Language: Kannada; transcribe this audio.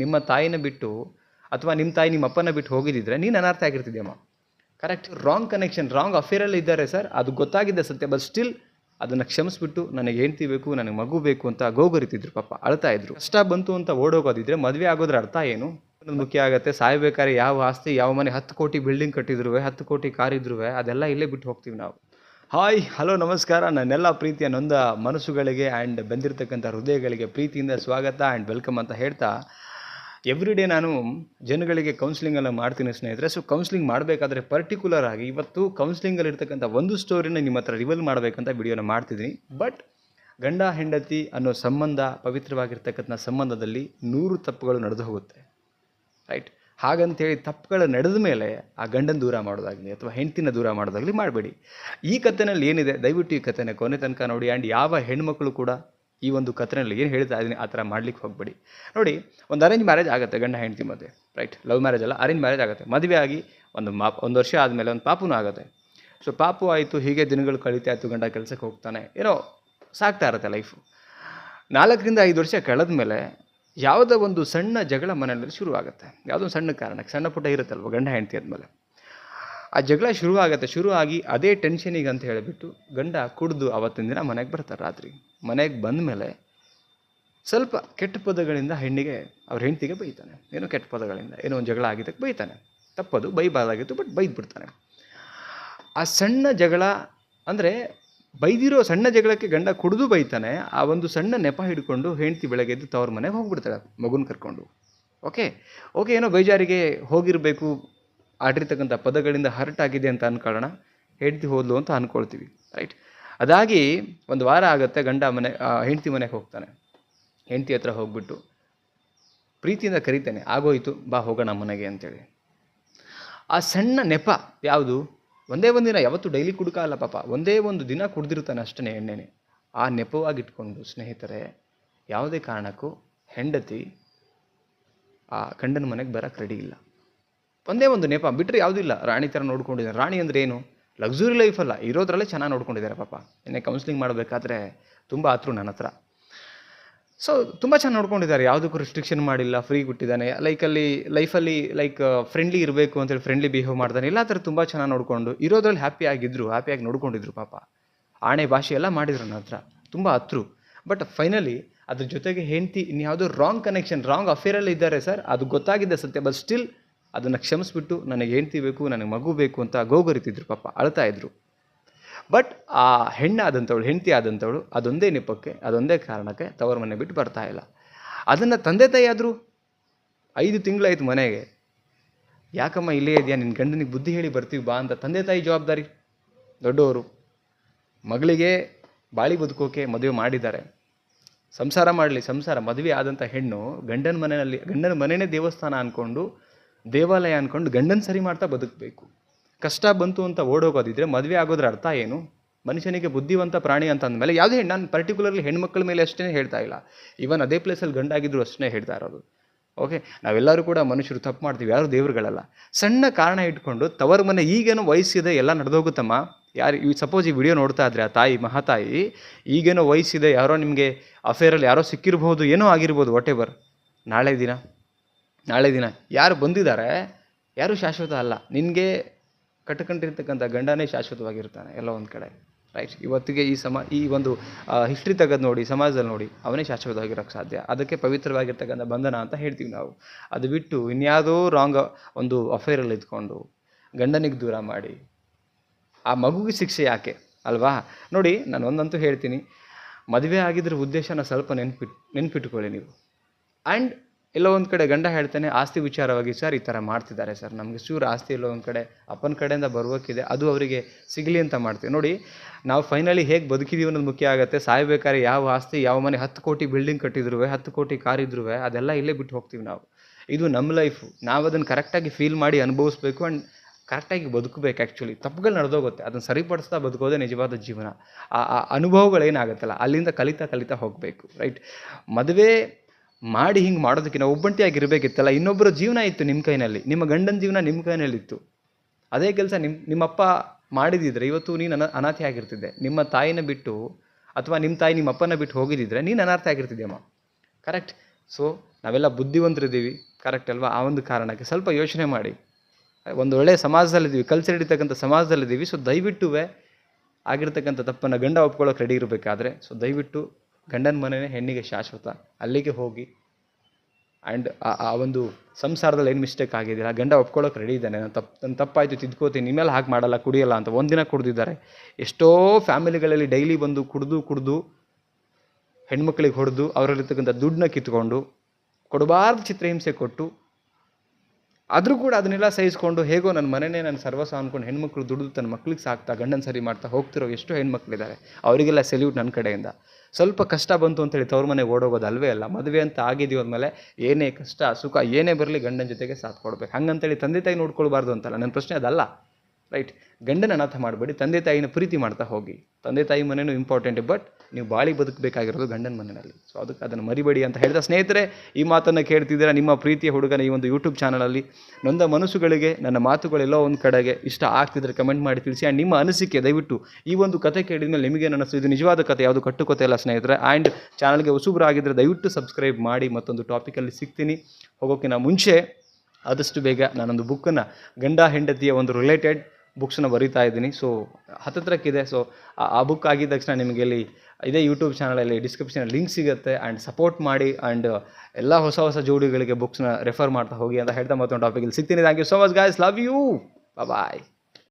ನಿಮ್ಮ ತಾಯಿನ ಬಿಟ್ಟು ಅಥವಾ ನಿಮ್ಮ ತಾಯಿ ನಿಮ್ಮ ಅಪ್ಪನ ಬಿಟ್ಟು ಹೋಗಿದ್ದಿದ್ರೆ ನೀನು ಅನರ್ಥ ಆಗಿರ್ತಿದ್ಯಮ್ಮ. ಕರೆಕ್ಟ್ ರಾಂಗ್ ಕನೆಕ್ಷನ್ ರಾಂಗ್ ಅಫೇರಲ್ಲಿ ಇದ್ದಾರೆ ಸರ್ ಅದು ಗೊತ್ತಾಗಿದೆ ಸತ್ಯ ಬಟ್ ಸ್ಟಿಲ್ ಅದನ್ನು ಕ್ಷಮಿಸ್ಬಿಟ್ಟು ನನಗೆ ಹೆಂಡ್ತಿ ಬೇಕು, ನನಗೆ ಮಗು ಬೇಕು ಅಂತ ಗೋಗರಿತಿದ್ರು ಪಾಪ, ಅಳ್ತಾ ಇದ್ರು. ಕಷ್ಟ ಬಂತು ಅಂತ ಓಡೋಗೋದಿದ್ರೆ ಮದುವೆ ಆಗೋದ್ರ ಅರ್ಥ ಏನು? ಮುಖ್ಯ ಆಗುತ್ತೆ, ಸಾಯ್ಬೇಕಾದ್ರೆ ಯಾವ ಆಸ್ತಿ, ಯಾವ ಮನೆ ಹತ್ತು ಕೋಟಿ ಬಿಲ್ಡಿಂಗ್ ಕಟ್ಟಿದ್ರು ಹತ್ತು ಕೋಟಿ ಕಾರ್ ಇದ್ರು ಅದೆಲ್ಲ ಇಲ್ಲೇ ಬಿಟ್ಟು ಹೋಗ್ತೀವಿ ನಾವು. ಹಾಯ್ ಹಲೋ ನಮಸ್ಕಾರ. ನನ್ನೆಲ್ಲ ಪ್ರೀತಿಯ ನೊಂದ ಮನಸ್ಸುಗಳಿಗೆ ಆ್ಯಂಡ್ ಬಂದಿರತಕ್ಕಂಥ ಹೃದಯಗಳಿಗೆ ಪ್ರೀತಿಯಿಂದ ಸ್ವಾಗತ ಆ್ಯಂಡ್ ವೆಲ್ಕಮ್ ಅಂತ ಹೇಳ್ತಾ ಎವ್ರಿ ಡೇ ನಾನು ಜನಗಳಿಗೆ ಕೌನ್ಸಿಲಿಂಗನ್ನು ಮಾಡ್ತೀನಿ ಸ್ನೇಹಿತರೆ. ಸೊ ಕೌನ್ಸಿಲಿಂಗ್ ಮಾಡಬೇಕಾದ್ರೆ ಪರ್ಟಿಕ್ಯುಲರ್ ಆಗಿ ಇವತ್ತು ಕೌನ್ಸಿಲಿಂಗಲ್ಲಿ ಇರ್ತಕ್ಕಂಥ ಒಂದು ಸ್ಟೋರಿನ ನಿಮ್ಮ ಹತ್ರ ರಿವಲ್ ಮಾಡಬೇಕಂತ ವಿಡಿಯೋನ ಮಾಡ್ತಿದ್ದೀನಿ. ಬಟ್ ಗಂಡ, ಹೆಂಡತಿ ಅನ್ನೋ ಸಂಬಂಧ, ಪವಿತ್ರವಾಗಿರ್ತಕ್ಕಂಥ ಸಂಬಂಧದಲ್ಲಿ ನೂರು ತಪ್ಪುಗಳು ನಡೆದು ಹೋಗುತ್ತೆ. ರೈಟ್ ಹಾಗಂತೇಳಿ ತಪ್ಪುಗಳು ನಡೆದ ಮೇಲೆ ಆ ಗಂಡನ ದೂರ ಮಾಡೋದಾಗಲಿ ಅಥವಾ ಹೆಂಡತಿನ ದೂರ ಮಾಡೋದಾಗಲಿ ಮಾಡಬೇಡಿ. ಈ ಕಥೆನಲ್ಲಿ ಏನಿದೆ? ದಯವಿಟ್ಟು ಈ ಕಥೆನ ಕೊನೆ ತನಕ ನೋಡಿ. ಆ್ಯಂಡ್ ಯಾವ ಹೆಣ್ಮಕ್ಳು ಕೂಡ ಈ ಒಂದು ಕಥೆನಲ್ಲಿ ಏನು ಹೇಳ್ತಾ ಇದ್ದೀನಿ, ಆ ಥರ ಮಾಡ್ಲಿಕ್ಕೆ ಹೋಗಬೇಡಿ. ನೋಡಿ, ಒಂದು ಅರೇಂಜ್ ಮ್ಯಾರೇಜ್ ಆಗುತ್ತೆ, ಗಂಡ ಹೆಂಡತಿ ಮದುವೆ ರೈಟ್ ಲವ್ ಮ್ಯಾರೇಜ್ ಅಲ್ಲ ಅರೇಂಜ್ ಮ್ಯಾರೇಜ್ ಆಗುತ್ತೆ. ಮದುವೆ ಆಗಿ ಒಂದು ಮಾ, ಒಂದು ವರ್ಷ ಆದಮೇಲೆ ಒಂದು ಪಾಪುನೂ ಆಗುತ್ತೆ. ಸೊ ಪಾಪು ಆಯಿತು, ಹೀಗೆ ದಿನಗಳು ಕಳೀತಾ ಆಯಿತು ಗಂಡ ಕೆಲಸಕ್ಕೆ ಹೋಗ್ತಾನೆ. ಏನೋ ಸಾಕ್ತಾ ಇರುತ್ತೆ ಲೈಫು ನಾಲ್ಕರಿಂದ ಐದು ವರ್ಷ ಕಳೆದ ಮೇಲೆ ಯಾವುದೋ ಒಂದು ಸಣ್ಣ ಜಗಳ ಮನೆಯಲ್ಲಿ ಶುರು ಆಗುತ್ತೆ ಯಾವುದೋ ಒಂದು ಸಣ್ಣ ಕಾರಣಕ್ಕೆ, ಸಣ್ಣ ಪುಟ್ಟ ಇರುತ್ತಲ್ವ ಗಂಡ ಹೆಂಡತಿ ಆದಮೇಲೆ ಆ ಜಗಳ ಶುರು ಆಗುತ್ತೆ ಶುರು ಆಗಿ ಅದೇ ಟೆನ್ಷನಿಗೆ ಅಂತ ಹೇಳಿಬಿಟ್ಟು ಗಂಡ ಕುಡಿದು ಅವತ್ತಿನ ದಿನ ಮನೆಗೆ ಬರ್ತಾರೆ ರಾತ್ರಿ. ಮನೆಗೆ ಬಂದ ಮೇಲೆ ಸ್ವಲ್ಪ ಕೆಟ್ಟ ಪದಗಳಿಂದ ಹೆಣ್ಣಿಗೆ ಅವ್ರ ಹೆಂಡತಿಗೆ ಬೈತಾನೆ. ಏನೋ ಕೆಟ್ಟ ಪದಗಳಿಂದ, ಏನೋ ಒಂದು ಜಗಳ ಆಗಿದ್ದಕ್ಕೆ ಬೈತಾನೆ. ತಪ್ಪದು, ಬೈಬಾರ್ದಾಗಿತ್ತು, ಬಟ್ ಬೈದು ಬಿಡ್ತಾನೆ ಆ ಸಣ್ಣ ಜಗಳ ಅಂದರೆ ಬೈದಿರೋ ಸಣ್ಣ ಜಗಳಕ್ಕೆ ಗಂಡ ಕುಡಿದು ಬೈತಾನೆ, ಆ ಒಂದು ಸಣ್ಣ ನೆಪ ಹಿಡ್ಕೊಂಡು ಹೆಂಡತಿ ಬೆಳಗ್ಗೆ ಎದ್ದು ತವ್ರ ಮನೆಗೆ ಹೋಗ್ಬಿಡ್ತಾಳೆ ಮಗುನ ಕರ್ಕೊಂಡು. ಓಕೆ? ಓಕೆ, ಏನೋ ಬೇಜಾರಿಗೆ ಹೋಗಿರಬೇಕು ಆಡಿರ್ತಕ್ಕಂಥ ಪದಗಳಿಂದ ಹರ್ಟ್ ಆಗಿದೆ ಅಂತ ಅನ್ಕೊಳ್ಳೋಣ. ಹೆಂಡತಿ ಹೋದ್ಲು ಅಂತ ಅಂದ್ಕೊಳ್ತೀವಿ ರೈಟ್ ಅದಾಗಿ ಒಂದು ವಾರ ಆಗುತ್ತೆ ಗಂಡ ಮನೆ ಹೆಂಡತಿ ಮನೆಗೆ ಹೋಗ್ತಾನೆ. ಹೆಂಡತಿ ಹತ್ರ ಹೋಗ್ಬಿಟ್ಟು ಪ್ರೀತಿಯಿಂದ ಕರಿತಾನೆ, ಆಗೋಯ್ತು, ಬಾ, ಹೋಗೋಣ ಮನೆಗೆ, ಅಂತೇಳಿ. ಆ ಸಣ್ಣ ನೆಪ ಯಾವುದು? ಒಂದೇ ಒಂದು ದಿನ, ಯಾವತ್ತು ಡೈಲಿ ಕುಡ್ಕಲ್ಲ ಪಾಪ, ಒಂದೇ ಒಂದು ದಿನ ಕುಡ್ದಿರ್ತಾನೆ ಅಷ್ಟೇ ಎಣ್ಣೆನೆ. ಆ ನೆಪವಾಗಿಟ್ಕೊಂಡು, ಸ್ನೇಹಿತರೆ, ಯಾವುದೇ ಕಾರಣಕ್ಕೂ ಹೆಂಡತಿ ಆ ಗಂಡನ ಮನೆಗೆ ಬರೋಕ್ಕೆ ರೆಡಿ ಇಲ್ಲ. ಒಂದೇ ಒಂದು ನೆಪ ಬಿಟ್ಟರೆ ಯಾವುದೂ ಇಲ್ಲ. ರಾಣಿ ಥರ ನೋಡ್ಕೊಂಡಿದ್ದಾರೆ. ರಾಣಿ ಅಂದರೆ ಏನು? ಲಕ್ಸುರಿ ಲೈಫ್ ಅಲ್ಲ. ಇರೋದ್ರಲ್ಲೇ ಚೆನ್ನಾಗಿ ನೋಡ್ಕೊಂಡಿದ್ದಾರೆ ಪಾಪ. ಇನ್ನೇ ಕೌನ್ಸಿಲಿಂಗ್ ಮಾಡಬೇಕಾದ್ರೆ ತುಂಬ ಆತರು ನನ್ನ ಹತ್ರ. ಸೊ ತುಂಬ ಚೆನ್ನಾಗಿ ನೋಡ್ಕೊಂಡಿದ್ದಾರೆ. ಯಾವುದಕ್ಕೂ ರಿಸ್ಟ್ರಿಕ್ಷನ್ ಮಾಡಿಲ್ಲ. ಫ್ರೀ ಕೊಟ್ಟಿದ್ದಾನೆ ಲೈಕಲ್ಲಿ ಲೈಫಲ್ಲಿ ಲೈಕ್ ಫ್ರೆಂಡ್ಲಿ ಇರಬೇಕು ಅಂತೇಳಿ ಫ್ರೆಂಡ್ಲಿ ಬಿಹೇವ್ ಮಾಡ್ತಾನೆ ಎಲ್ಲ ಥರ ತುಂಬ ಚೆನ್ನಾಗಿ ನೋಡಿಕೊಂಡು ಇರೋದ್ರಲ್ಲಿ ಹ್ಯಾಪಿ ಆಗಿದ್ದರು ಹ್ಯಾಪಿಯಾಗಿ ನೋಡ್ಕೊಂಡಿದ್ರು ಪಾಪ. ಆಣೆ ಭಾಷೆ ಎಲ್ಲ ಮಾಡಿದ್ರು ನನ್ನ ಹತ್ರ. ತುಂಬ ಹತ್ರು ಬಟ್ ಫೈನಲಿ ಅದ್ರ ಜೊತೆಗೆ ಹೆಂಡ್ತಿ ಇನ್ಯಾವುದೋ ರಾಂಗ್ ಕನೆಕ್ಷನ್ ರಾಂಗ್ ಅಫೇರಲ್ಲಿ ಇದ್ದಾರೆ ಸರ್ ಅದು ಗೊತ್ತಾಗಿದೆ ಸತ್ಯ ಬಟ್ ಸ್ಟಿಲ್ ಅದನ್ನು ಕ್ಷಮಿಸ್ಬಿಟ್ಟು ನನಗೆ ಹೆಂಡ್ತಿ ಬೇಕು, ನನಗೆ ಮಗು ಬೇಕು ಅಂತ ಗೋಗರಿತಿದ್ರು ಪಾಪ, ಅಳ್ತಾ ಇದ್ರು. ಬಟ್ ಆ ಹೆಣ್ಣಾದಂಥವಳು ಹೆಂಡತಿ ಆದಂಥವಳು ಅದೊಂದೇ ನೆಪಕ್ಕೆ, ಅದೊಂದೇ ಕಾರಣಕ್ಕೆ ತವರ ಮನೆ ಬಿಟ್ಟು ಬರ್ತಾ ಇಲ್ಲ. ಅದನ್ನು ತಂದೆ ತಾಯಿ ಆದರೂ? ಐದು ತಿಂಗಳಾಯ್ತು ಮನೆಗೆ. ಯಾಕಮ್ಮ ಇಲ್ಲೇ ಇದೆಯಾ? ನಿನ್ನ ಗಂಡನಿಗೆ ಬುದ್ಧಿ ಹೇಳಿ ಬರ್ತೀವಿ, ಬಾ ಅಂತ ತಂದೆ ತಾಯಿ ಜವಾಬ್ದಾರಿ. ದೊಡ್ಡವರು ಮಗಳಿಗೆ ಬಾಳಿ ಬದುಕೋಕೆ ಮದುವೆ ಮಾಡಿದ್ದಾರೆ. ಸಂಸಾರ ಮಾಡಲಿ, ಸಂಸಾರ. ಮದುವೆ ಆದಂಥ ಹೆಣ್ಣು ಗಂಡನ ಮನೆಯಲ್ಲಿ, ಗಂಡನ ಮನೆಯೇ ದೇವಸ್ಥಾನ ಅಂದ್ಕೊಂಡು ದೇವಾಲಯ ಅಂದ್ಕೊಂಡು ಗಂಡನ ಸರಿ ಮಾಡ್ತಾ ಬದುಕಬೇಕು. ಕಷ್ಟ ಬಂತು ಅಂತ ಓಡೋಗೋದಿದ್ರೆ ಮದುವೆ ಆಗೋದ್ರ ಅರ್ಥ ಏನು? ಮನುಷ್ಯನಿಗೆ ಬುದ್ಧಿವಂತ ಪ್ರಾಣಿ ಅಂತ ಅಂದಮೇಲೆ ಯಾವುದೇ ಹೆಣ್ಣು ನಾನು ಪರ್ಟಿಕ್ಯುಲರ್ಲಿ ಹೆಣ್ಮಕ್ಳ ಮೇಲೆ ಅಷ್ಟೇ ಹೇಳ್ತಾ ಇಲ್ಲ. ಇವನ್ ಅದೇ ಪ್ಲೇಸಲ್ಲಿ ಗಂಡಾಗಿದ್ರು ಅಷ್ಟೇ ಹೇಳ್ತಾ ಇರೋದು. ಓಕೆ ನಾವೆಲ್ಲರೂ ಕೂಡ ಮನುಷ್ಯರು ತಪ್ಪು ಮಾಡ್ತೀವಿ. ಯಾರು ದೇವ್ರುಗಳಲ್ಲ. ಸಣ್ಣ ಕಾರಣ ಇಟ್ಕೊಂಡು ತವರ ಮನೆ ಈಗೇನೋ ವಯಸ್ಸಿದೆ, ಎಲ್ಲ ನಡೆದೋಗುತ್ತಮ್ಮ. ಯಾರು ಈ ಸಪೋಸ್ ಈ ವಿಡಿಯೋ ನೋಡ್ತಾ ಇದ್ರೆ ಆ ತಾಯಿ, ಮಹಾತಾಯಿ, ಈಗೇನೋ ವಯಸ್ಸಿದೆ, ಯಾರೋ ನಿಮಗೆ ಅಫೇರಲ್ಲಿ ಯಾರೋ ಸಿಕ್ಕಿರ್ಬೋದು ಏನೋ ಆಗಿರ್ಬೋದು ವಾಟ್ ಎವರ್ ನಾಳೆ ದಿನ. ನಾಳೆ ದಿನ ಯಾರು ಬಂದಿದ್ದಾರೆ, ಯಾರು ಶಾಶ್ವತ ಅಲ್ಲ. ನಿನಗೆ ಕಟ್ಕೊಂಡಿರ್ತಕ್ಕಂಥ ಗಂಡನೇ ಶಾಶ್ವತವಾಗಿರ್ತಾನೆ ಎಲ್ಲ ಒಂದು ಕಡೆ ರೈಟ್ ಇವತ್ತಿಗೆ ಈ ಸಮ, ಈ ಒಂದು ಹಿಸ್ಟ್ರಿ ತೆಗೆದು ನೋಡಿ, ಸಮಾಜದಲ್ಲಿ ನೋಡಿ, ಅವನೇ ಶಾಶ್ವತವಾಗಿರೋಕ್ಕೆ ಸಾಧ್ಯ. ಅದಕ್ಕೆ ಪವಿತ್ರವಾಗಿರ್ತಕ್ಕಂಥ ಬಂಧನ ಅಂತ ಹೇಳ್ತೀವಿ ನಾವು. ಅದು ಬಿಟ್ಟು ಇನ್ಯಾವುದೋ ರಾಂಗ್ ಒಂದು ಅಫೇರಲ್ಲಿ ಇದ್ಕೊಂಡು ಗಂಡನಿಗೆ ದೂರ ಮಾಡಿ, ಆ ಮಗುಗೆ ಶಿಕ್ಷೆ ಯಾಕೆ ಅಲ್ವಾ? ನೋಡಿ, ನಾನು ಒಂದಂತೂ ಹೇಳ್ತೀನಿ. ಮದುವೆ ಆಗಿದ್ರ ಉದ್ದೇಶನ ಸ್ವಲ್ಪ ನೆನ್ಪಿಟ್, ನೆನ್ಪಿಟ್ಕೊಳ್ಳಿ ನೀವು. ಆ್ಯಂಡ್ ಎಲ್ಲೋ ಒಂದು ಕಡೆ ಗಂಡ ಹೇಳ್ತಾನೆ, ಆಸ್ತಿ ವಿಚಾರವಾಗಿ ಸರ್ ಈ ಥರ ಮಾಡ್ತಿದ್ದಾರೆ ಸರ್. ನಮಗೆ ಚೂರು ಆಸ್ತಿ ಎಲ್ಲ ಒಂದು ಕಡೆ, ಅಪ್ಪನ ಕಡೆಯಿಂದ ಬರ್ಬೇಕಿದೆ ಅದು ಅವರಿಗೆ ಸಿಗಲಿ ಅಂತ ಮಾಡ್ತೀವಿ. ನೋಡಿ, ನಾವು ಫೈನಲಿ ಹೇಗೆ ಬದುಕಿದೀವಿ ಅನ್ನೋದು ಮುಖ್ಯ ಆಗುತ್ತೆ. ಸಾಯ್ಬೇಕಾದ್ರೆ ಯಾವ ಆಸ್ತಿ, ಯಾವ ಮನೆ, ಹತ್ತು ಕೋಟಿ ಬಿಲ್ಡಿಂಗ್ ಕಟ್ಟಿದ್ರು ಹತ್ತು ಕೋಟಿ ಕಾರ್ ಇದ್ರು ಅದೆಲ್ಲ ಇಲ್ಲೇ ಬಿಟ್ಟು ಹೋಗ್ತೀವಿ ನಾವು. ಇದು ನಮ್ಮ ಲೈಫು ನಾವು ಅದನ್ನು ಕರೆಕ್ಟಾಗಿ ಫೀಲ್ ಮಾಡಿ ಅನುಭವಿಸ್ಬೇಕು ಆ್ಯಂಡ್ ಕರೆಕ್ಟಾಗಿ ಬದುಕಬೇಕು ಆ್ಯಕ್ಚುಲಿ ತಪ್ಪುಗಳು ನಡೆದೋಗುತ್ತೆ. ಅದನ್ನು ಸರಿಪಡಿಸ್ತಾ ಬದುಕೋದೇ ನಿಜವಾದ ಜೀವನ. ಆ ಆ ಅನುಭವಗಳೇನಾಗುತ್ತಲ್ಲ, ಅಲ್ಲಿಂದ ಕಲಿತಾ ಕಲಿತಾ ಹೋಗಬೇಕು ರೈಟ್ ಮದುವೆ ಮಾಡಿ ಹಿಂಗೆ ಮಾಡೋದಕ್ಕಿಂತ ಒಬ್ಬಂಟಿಯಾಗಿರಬೇಕಿತ್ತಲ್ಲ ಇನ್ನೊಬ್ಬರ ಜೀವನ ಇತ್ತು ನಿಮ್ಮ ಕೈನಲ್ಲಿ, ನಿಮ್ಮ ಗಂಡನ ಜೀವನ ನಿಮ್ಮ ಕೈನಲ್ಲಿತ್ತು ಅದೇ ಕೆಲಸ ನಿಮ್ಮ ನಿಮ್ಮಪ್ಪ ಮಾಡಿದಿದ್ರೆ, ಇವತ್ತು ನೀನು ಅನ, ಅನಾಥೆ ಆಗಿರ್ತಿದ್ದೆ. ನಿಮ್ಮ ತಾಯಿನ ಬಿಟ್ಟು ಅಥವಾ ನಿಮ್ಮ ತಾಯಿ ನಿಮ್ಮ ಅಪ್ಪನ ಬಿಟ್ಟು ಹೋಗಿದ್ದಿದ್ರೆ ನೀನು ಅನಾಥ ಆಗಿರ್ತಿದ್ಯಮ್ಮ. ಕರೆಕ್ಟ್ ಸೊ ನಾವೆಲ್ಲ ಬುದ್ಧಿವಂತರಿದ್ದೀವಿ. ಕರೆಕ್ಟ್ ಅಲ್ವಾ? ಆ ಒಂದು ಕಾರಣಕ್ಕೆ ಸ್ವಲ್ಪ ಯೋಚನೆ ಮಾಡಿ. ಒಂದು ಒಳ್ಳೆಯ ಸಮಾಜದಲ್ಲಿದ್ದೀವಿ ಕಲ್ಚರ್ ಹಿಡಿತಕ್ಕಂಥ ಸಮಾಜದಲ್ಲಿದ್ದೀವಿ. ಸೊ ದಯವಿಟ್ಟುವೆ ಆಗಿರ್ತಕ್ಕಂಥ ತಪ್ಪನ್ನು ಗಂಡ ಒಪ್ಕೊಳ್ಳೋಕೆ ರೆಡಿ ಇರಬೇಕಾದ್ರೆ ಸೊ ದಯವಿಟ್ಟು ಗಂಡನ ಮನೆಯೇ ಹೆಣ್ಣಿಗೆ ಶಾಶ್ವತ. ಅಲ್ಲಿಗೆ ಹೋಗಿ ಆ್ಯಂಡ್ ಆ ಒಂದು ಸಂಸಾರದಲ್ಲಿ ಏನು ಮಿಸ್ಟೇಕ್ ಆಗಿದೆ ಆ ಗಂಡ ಒಪ್ಕೊಳ್ಳೋಕೆ ರೆಡಿ ಇದ್ದಾನೆ. ನಾನು ತಪ್ಪು ನನ್ನ ತಪ್ಪಾಯಿತು, ತಿದ್ಕೋತೀನಿ ಮೇಲೆ ಹಾಗೆ ಮಾಡಲ್ಲ, ಕುಡಿಯಲ್ಲ ಅಂತ ಒಂದಿನ ಕುಡಿದಿದ್ದಾರೆ. ಎಷ್ಟೋ ಫ್ಯಾಮಿಲಿಗಳಲ್ಲಿ ಡೈಲಿ ಬಂದು ಕುಡಿದು ಕುಡಿದು ಹೆಣ್ಮಕ್ಳಿಗೆ ಹೊಡೆದು ಅವರಲ್ಲಿರ್ತಕ್ಕಂಥ ದುಡ್ಡನ್ನ ಕಿತ್ಕೊಂಡು ಕೊಡಬಾರ್ದು ಚಿತ್ರಹಿಂಸೆ ಕೊಟ್ಟು ಆದರೂ ಕೂಡ ಅದನ್ನೆಲ್ಲ ಸಹಿಸ್ಕೊಂಡು ಹೇಗೋ ನನ್ನ ಮನೆಯೇ ನನ್ನ ಸರ್ವಸ್ವ ಅಂದ್ಕೊಂಡು ಹೆಣ್ಮಕ್ಳು ದುಡಿದು ತನ್ನ ಮಕ್ಳಿಗೆ ಸಾಕ್ತಾ ಗಂಡನ ಸರಿ ಮಾಡ್ತಾ ಹೋಗ್ತಿರೋ ಎಷ್ಟು ಹೆಣ್ಮಕ್ಳಿದ್ದಾರೆ. ಅವರಿಗೆಲ್ಲ ಸೆಲ್ಯೂಟ್ ನನ್ನ ಕಡೆಯಿಂದ. ಸ್ವಲ್ಪ ಕಷ್ಟ ಬಂತು ಅಂತೇಳಿ ತವ್ರ ಮನೆಗೆ ಓಡೋಗೋದು ಅಲ್ವೇ ಅಲ್ಲ, ಮದುವೆ ಅಂತ ಆಗಿದೀವಿ ಅಂದಮೇಲೆ ಏನೇ ಕಷ್ಟ ಸುಖ ಏನೇ ಬರಲಿ ಗಂಡನ ಜೊತೆಗೆ ಸಾಥ್ ಕೊಡ್ಬೇಕು. ಹಂಗಂತೇಳಿ ತಂದೆ ತಾಯಿ ನೋಡ್ಕೊಳ್ಬಾರ್ದು ಅಂತಲ್ಲ ನನ್ನ ಪ್ರಶ್ನೆ ಅದಲ್ಲ. ರೈಟ್? ಗಂಡನ ಅನಾಥ ಮಾಡಬೇಡಿ, ತಂದೆ ತಾಯಿನ ಪ್ರೀತಿ ಮಾಡ್ತಾ ಹೋಗಿ. ತಂದೆ ತಾಯಿ ಮನೆಯೂ ಇಂಪಾರ್ಟೆಂಟ್ ಬಟ್ ನೀವು ಬಾಳಿ ಬದುಕಬೇಕಾಗಿರೋದು ಗಂಡನ ಮನೆಯಲ್ಲಿ. ಸೊ ಅದಕ್ಕೆ ಅದನ್ನು ಮರಿಬೇಡಿ ಅಂತ ಹೇಳಿದ ಸ್ನೇಹಿತರೆ, ಈ ಮಾತನ್ನು ಕೇಳ್ತಿದ್ದೀರಾ ನಿಮ್ಮ ಪ್ರೀತಿಯ ಹುಡುಗನ ಈ ಒಂದು ಯೂಟ್ಯೂಬ್ ಚಾನಲಲ್ಲಿ ನೊಂದ ಮನಸ್ಸುಗಳಿಗೆ, ನನ್ನ ಮಾತುಗಳೆಲ್ಲೋ ಒಂದು ಕಡೆಗೆ ಇಷ್ಟ ಆಗ್ತಿದ್ರೆ ಕಮೆಂಟ್ ಮಾಡಿ ತಿಳಿಸಿ. ಆ್ಯಂಡ್ ನಿಮ್ಮ ಅನಿಸಿಕೆ, ದಯವಿಟ್ಟು ಈ ಒಂದು ಕತೆ ಕೇಳಿದ ಮೇಲೆ ನಿಮಗೆ ಇದು ನಿಜವಾದ ಕತೆ, ಯಾವುದು ಕಟ್ಟುಕತೆ ಅಲ್ಲ ಸ್ನೇಹಿತರೆ. ಆ್ಯಂಡ್ ಚಾನಲ್ಗೆ ಹೊಸಬ್ರಾಗಿದ್ದರೆ ದಯವಿಟ್ಟು ಸಬ್ಸ್ಕ್ರೈಬ್ ಮಾಡಿ, ಮತ್ತೊಂದು ಟಾಪಿಕಲ್ಲಿ ಸಿಗ್ತೀನಿ. ಹೋಗೋಕ್ಕಿಂತ ಮುಂಚೆ ಆದಷ್ಟು ಬೇಗ ನಾನೊಂದು ಬುಕ್ಕನ್ನು ಗಂಡ ಹೆಂಡತಿಯ ಒಂದು ರಿಲೇಟೆಡ್ ಬುಕ್ಸನ್ನ ಬರಿತಾ ಇದ್ದೀನಿ. ಸೊ ಹತ್ತತ್ರಕ್ಕಿದೆ. ಸೊ ಆ ಬುಕ್ ಆಗಿದ ತಕ್ಷಣ ನಿಮಗೆ ಇಲ್ಲಿ ಇದೇ ಯೂಟ್ಯೂಬ್ ಚಾನಲಲ್ಲಿ ಡಿಸ್ಕ್ರಿಪ್ಷನ್ ಲಿಂಕ್ ಸಿಗುತ್ತೆ. ಆ್ಯಂಡ್ ಸಪೋರ್ಟ್ ಮಾಡಿ ಆ್ಯಂಡ್ ಎಲ್ಲ ಹೊಸ ಹೊಸ ಜೋಡಿಗಳಿಗೆ ಬುಕ್ಸ್ನ ರೆಫರ್ ಮಾಡ್ತಾ ಹೋಗಿ ಅಂತ ಹೇಳ್ತಾ ಮತ್ತೊಂದು ಟಾಪಿಕಲ್ಲಿ ಸಿಗ್ತೀನಿ. Thank you so much guys love you bye